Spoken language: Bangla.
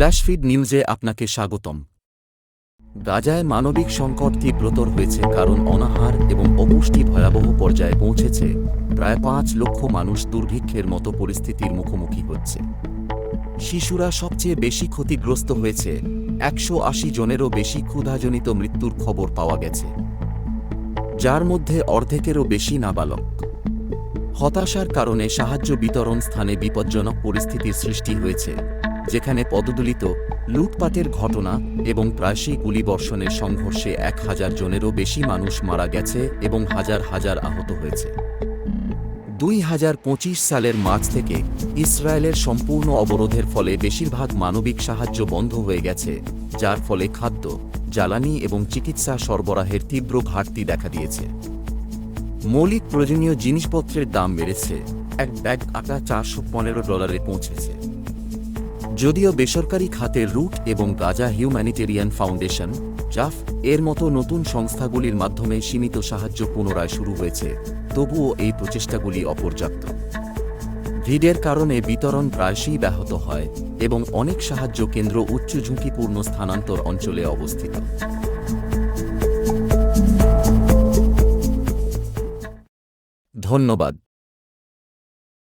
ফ্ল্যাশফিড নিউজে আপনাকে স্বাগতম। গাজায় মানবিক সংকট তীব্রতর হয়েছে কারণ অনাহার এবং অপুষ্টি ভয়াবহ পর্যায়ে পৌঁছেছে প্রায় পাঁচ লক্ষ মানুষ দুর্ভিক্ষের মতো পরিস্থিতির মুখোমুখি হচ্ছে। শিশুরা সবচেয়ে বেশি ক্ষতিগ্রস্ত হয়েছে, একশো আশি জনেরও বেশি ক্ষুধাজনিত মৃত্যুর খবর পাওয়া গেছে। যার মধ্যে অর্ধেকেরও বেশি নাবালক। হতাশার কারণে সাহায্য বিতরণ স্থানে বিপজ্জনক পরিস্থিতির সৃষ্টি হয়েছে। যেখানে পদদলিত লুটপাটের ঘটনা এবং প্রায়শই গুলিবর্ষণের সংঘর্ষে এক হাজার জনেরও বেশি মানুষ মারা গেছে এবং হাজার হাজার আহত হয়েছে। দুই হাজার পঁচিশ সালের মার্চ থেকে ইসরায়েলের সম্পূর্ণ অবরোধের ফলে বেশিরভাগ মানবিক সাহায্য বন্ধ হয়ে গেছে, যার ফলে খাদ্য, জ্বালানি এবং চিকিৎসা সরবরাহের তীব্র ঘাটতি দেখা দিয়েছে। মৌলিক প্রয়োজনীয় জিনিসপত্রের দাম বেড়েছে। এক ব্যাগ আটা চারশো পনেরো ডলারে পৌঁছেছে। যদিও বেসরকারি খাতের রুট এবং গাজা হিউম্যানিটেরিয়ান ফাউন্ডেশন জাফ এর মতো নতুন সংস্থাগুলির মাধ্যমে সীমিত সাহায্য পুনরায় শুরু হয়েছে, তবুও এই প্রচেষ্টাগুলি অপর্যাপ্ত। ভিড়ের কারণে বিতরণ প্রায়শই ব্যাহত হয় এবং অনেক সাহায্য কেন্দ্র উচ্চ ঝুঁকিপূর্ণ স্থানান্তর অঞ্চলে অবস্থিত। ধন্যবাদ।